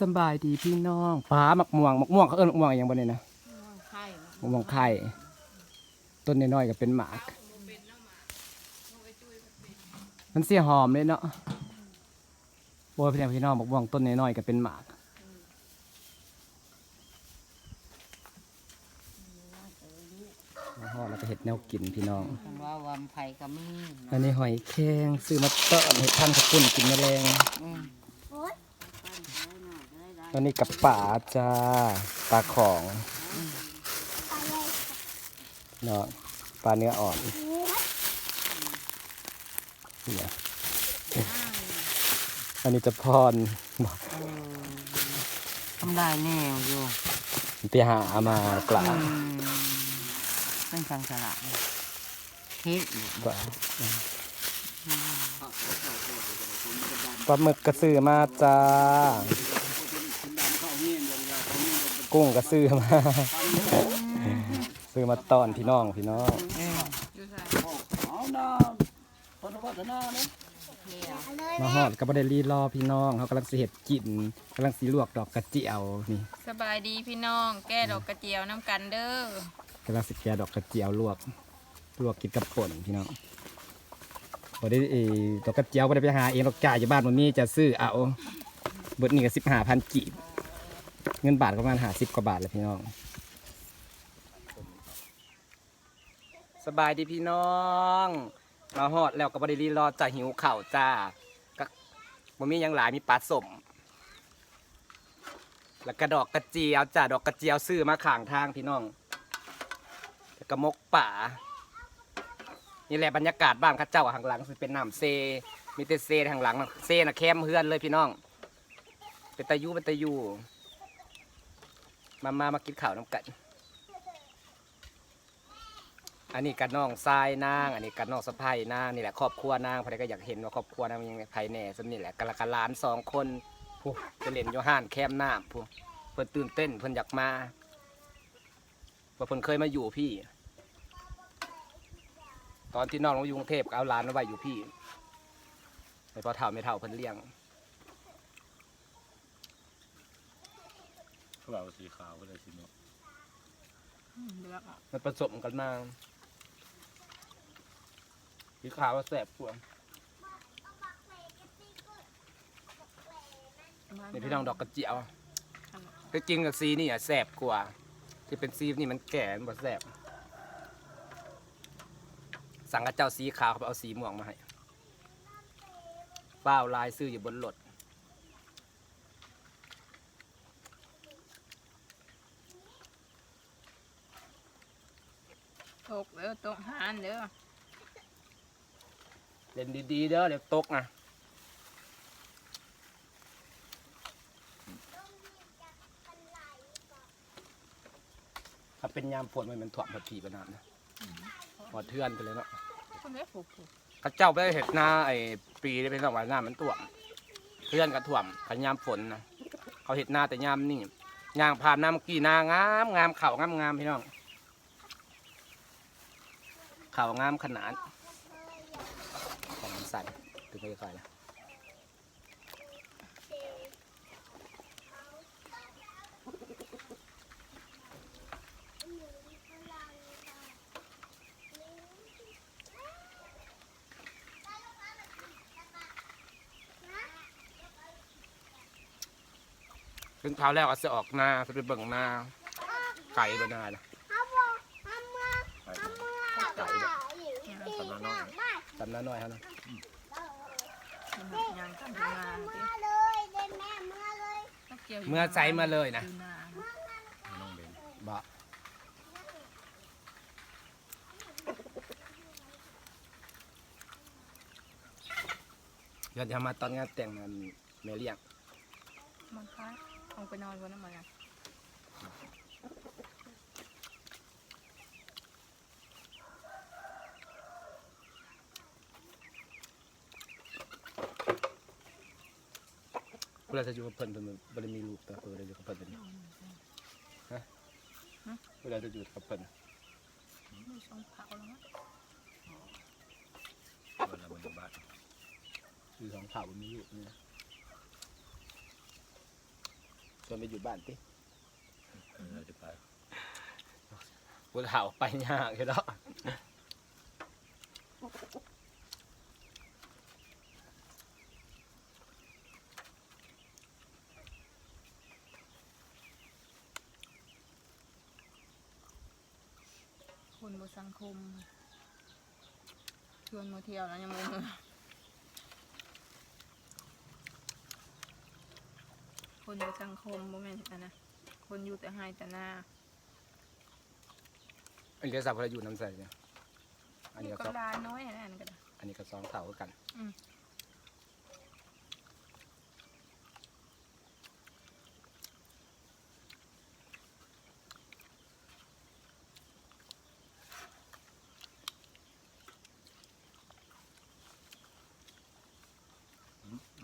สำบายดีพี่น้องฟ้าหมักม่วงหมักม่วงเขาเอิ้นหมักม่วงอหย่างบ่เนี่ยนะไข่หมักม่วงไข่ต้นน้อยๆก็เป็นหมากมันเสียหอมเลยเนาะโอ้ยพี่น้องพี่น้องหมักม่วงต้นน้อยๆก็เป็นหมากมาฮอดแล้วก็เห็ดแนวกินพี่น้องคำว่าวันไผ่ก็มีอันนี้หอยแครงซื้อมาต้อนเห็ดพันธุ์ขปุ่นกินแมลง อืม อันนี้กับป่าจ้าปลาของเนาะปลาเนื้ออ่อนเนี่ยอันนี้จะพรบอกเออทำได้แนวอยู่ไปหามาปลาอืมเป็นสังสระเฮ็ดอยู่ปลาปลาหมึกกระซื้อมาจ้า กุ้งกระซื้อมา ซื้อมาตอนพี่น้องพี่น้องเออเอาหน้าพัฒนาหน้าเนี่ยมาฮอดก็บ่ได้รีรอพี่น้องเขากำลังสิเห็ดกินกำลังสิลวกดอกกระเจียวนี่สบายดีพี่น้อง แก้ดอกกระเจียวน้ำกันเด้อกำลังสิแกะดอกกระเจียวลวกลวกกินกับป่นพี่น้องบ่ได้เออดอกกระเจียวบ่ได้ไปหาเองดอกจ่ายอยู่บ้านมันมีจะซื้อเอาเบิดนี่ก็15,000กีบ เงินบาทประมาณ50กว่าบาทแหละพี่น้อง สบายดีพี่น้องมาฮอดแล้วก็บ่ได้รีรอจ้าหิวเข้าวจ้าก็บ่มีหยังหลายมีปลาสม แล้วก็ดอกกระเจียวจ้าดอกกระเจียวซื้อมาข้างทางพี่น้องแล้วก็มกป่า นี่แหละบรรยากาศบ้านข้าเจ้าข้างหลังสิเป็นน้ำเซ มีแต่เซทางหลังเซน่ะแคมเฮือนเลยพี่น้อง เป็นตะยูเป็นตะยู มามามากินข้าวน้ำกัน อันนี้กับน้องทรายนาง อันนี้กับน้องสะพ้ายนางนี่แหละครอบครัวนางพอดีก็อยากเห็นว่าครอบครัวนางมันยังภายแน่สำนี่แหละกะละกะหลานสองคนผู้ไปเล่นโยห้านแคมน้ำผู้เพิ่นตื่นเต้นเพิ่นอยากมาว่าเพิ่นเคยมาอยู่พี่ ตอนที่น้องเราอยู่กรุงเทพก็เอาหลานมาไว้อยู่พี่ไปพอเท่าไม่เท่าเพิ่นเลี้ยง เขาบอกสีขาวก็เลยสีเนาะเลือกเอามันผสมกันมาสีขาวว่าแสบกว่านี่พี่น้องดอกกระเจียวก็จริงกับซีนี่อะแสบกว่า ที่เป็นซีนี่มันแก่มันบ่แสบสั่งกระเจ้าสีขาวเขาไปเอาสีม่วงมาให้เป้าลายซื้ออยู่บนรถ ตกเด้อตกหานเด้อเล่นดีๆเด้อเดี๋ยวตกนะถ้าเป็นยามฝนมันมันถ่วมพอดีปานนั้นนะหอดเทือนไปเลยเนาะคนไม่ผูกผูกเข้าเจ้าไปเห็ดหน้าไอ้ปีได้เป็นสองวันหน้ามันถ่วมเทือนก็ถ่วมขันยามฝนนะเขาเห็ดหน้าแต่ยามนี่ยางผ่านน้ำกี่นางามงามเข่างามงามพี่น้องเข่างามขนาดของสั่นถึงไปค่อยๆละขึ้นเท้าแล้วก็จะออกหน้าจะไปเบิ่งหน้าไก่บนหน้านะไก่แบบ สำ นักน้อยจำหน้าน้อยเขานะยังทำงานเด้อเลยเด็นแม่เมื่อเลยต้องเกี่ยวเมื่อใจมาเลยนะอยู่นาน้องเบนบอกเดี๋ยวจะมาตอนงานแต่งงานแม่เลี้ยงมันพักเอาไปนอนบนน้ำมันอะ เวลาจะอยู่กับเพิ่นเพิ่นบ่ได้มีลูกแต่เพิ่นได้อยู่กับเพิ่นเป็นฮะเวลาจะอยู่กับเพิ่นม่ช่องเผาแล้วมั้งวันละหมื่นบาทคือสองเผาบ่มีลูกเนี่ยชวนไปอยู่บ้านติเราจะไปกูเฒ่าไปยากอยู่แล้ว คนบสังคม ชวนมาเที่ยวแล้วยังมึงคนบสังคมโมเมนต์อันนะ คนอยู่แต่ให้แต่หน้าอันนี้ก็สับพระอยู่น้ำใสเนี่ยอันนี้อยู่ก็ก็สองลาน้อยอันนั้นก็ได้อันนี้ก็สองเท่าคือกัน อืม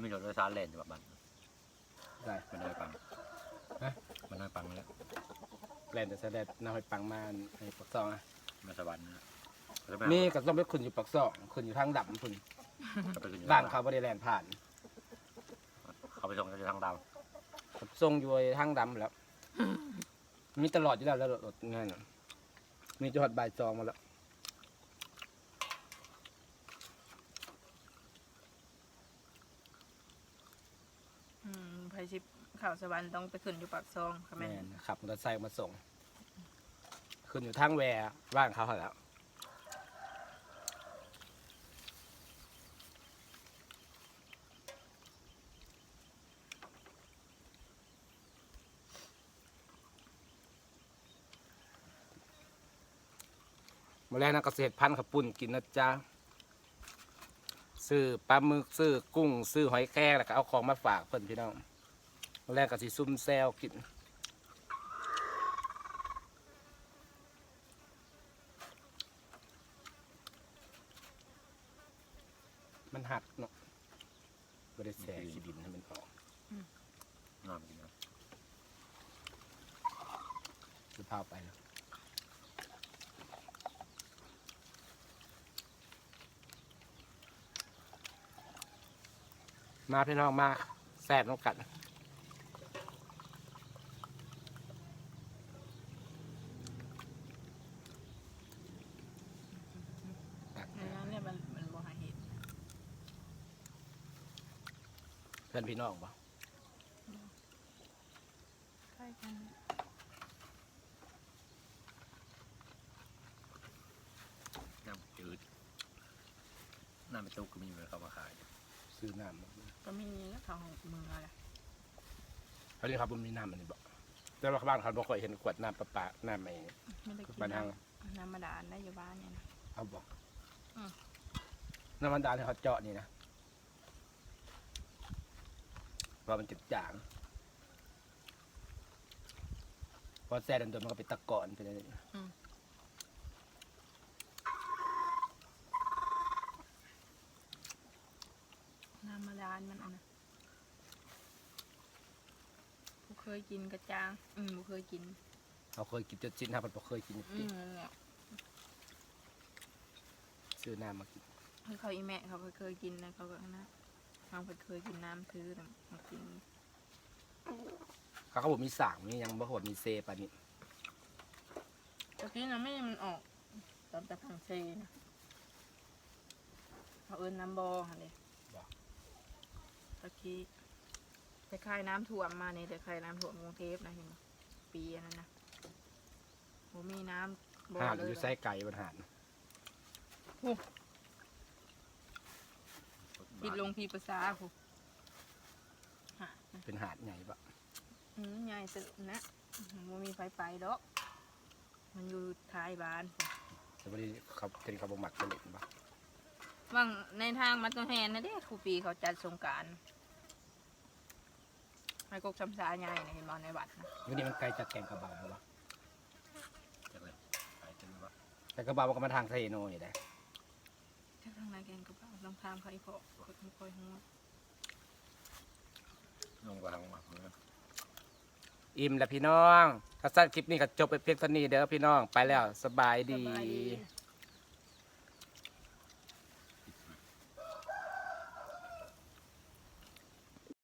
ไม่โดนรถซาเลนแบบมันได้มันน้อยปังฮะมันน้อยปังแล้วแลนแต่แสดงน้อยปังมาในปักซองอะมาสวรรค์นะมีก็ต้องไปขึ้นอยู่ปักซองขึ้นอยู่ทางดำพุ่นก็ไปขึ้นอยู่บ้านเขาบ่ได้แลนผ่านเขาไปส่งเขาจะทางดาวทรงอยู่ทางดำแล้ว มีตลอดอยู่แล้วแล้วรถงานน่ะมีจอดบ่ายจองมาแล้ว อืมไพ ชิปข่าสวรรค์ต้องไปขึ้นอยู่ปากซองค่ะแม่แม่นขับมอเตอร์ไซค์มาส่ง ขึ้นอยู่ทางแวร์บ้านเขาหั่นแล้วมาแล้วนะเกษตรพันธุ์ขับปุ่นกินนะจ๊ะซื้อปลาหมึกซื้อกุ้งซื้อหอยแครงแล้วก็เอาของมาฝากเพื่อนพี่น้อง แรกก็สิซุ่มแซวกินมันหักเนาะบริแสขี้ดินให้มันออกน้ำกินนะคือพาไปแล้วมาพี่น้องมาแซ่บน้องกัน ในนั้นเนี่ยมันมันบ่หาเห็ด เพื่อนพี่น้องปะใกล้กันน้ำจืดน้ำเป็นตุ๊กก็มีเลยเขามาขายซื้อน้ำมาก็มีแล้วเขาของมืออะไรเขาเรียกครับมันมีน้ำมันนี่บอกแต่ว่าบ้านเขาบอกเคยเห็นขวดน้ำประปาน้ำไม่ไม่ได้กินบ้านทางน้ำน้ำมาดานได้อยู่บ้านเนี่ยนะเอาบอกอืมน้ำมันดาลที่เขาเจาะนี่นะ เพราะมันจิบจางพอแซ่ดันตัวมันก็เป็นตะกอนเป็นอะไรน้ำมาดานมันอันนะกูเคยกินกระจาง อืมกูเคยกิน เขาเคยกินจนชิ้นครับมันบ่เคยกินอืกินมนั่นแหละซื้อน้ำมากิน คือเขาอีแม่เขาก็เคยกินนะเขาก็นะ เขาก็เคยกินน้ำซื้อนะมากินเขาก็บอกมีสางมีหยังบ่เขาบอกมีเซปานนี้ตะกี้นะไม่มันออกตอนแต่พังเซนะเขาเอินน้ำบอค่ะเลยตะกี้แต่คายน้ำท่วมมาเนี่ยแต่คายน้ำท่วมกรุงเทพนะเห็นไหมปีอันนั้นนะโมมีน้ำบ่ห่านเลอยยู่ไส้ไก่บนหาน ติดลงพีภาษาคูฮะเป็นหาดใหญ่ปะอืมใหญ่สุดนะโมมีไฟไปดอก มันอยู่ท้ายบ้านแต่วันนี้เขาเป็นเขาบ่มักเสล็ดปะว่างในทางมัตโตแฮนนะเด้ครูปีเขาจัดสงกรารไอ้กกชำสาใหญ่นะเห็นบอในวัดนะวันนี้มันไกลจากแกงกระบาแล้วปะจังเลยขายจังเลยว่าแต่กระบามันก็มาทางไซโนอยู่ได้ถ้ ค่ข้างในแกงก็บ้าลองทามเขาอีกพอคนไม่ค่อยหัวลงก็ทางมาเนอะอิ่มแล้วพี่น้องถ้าสั้นคลิปนี้ก็จบไปเพียงเท่านี้เด้อพี่น้อง ไปแล้วสบายดีบายดี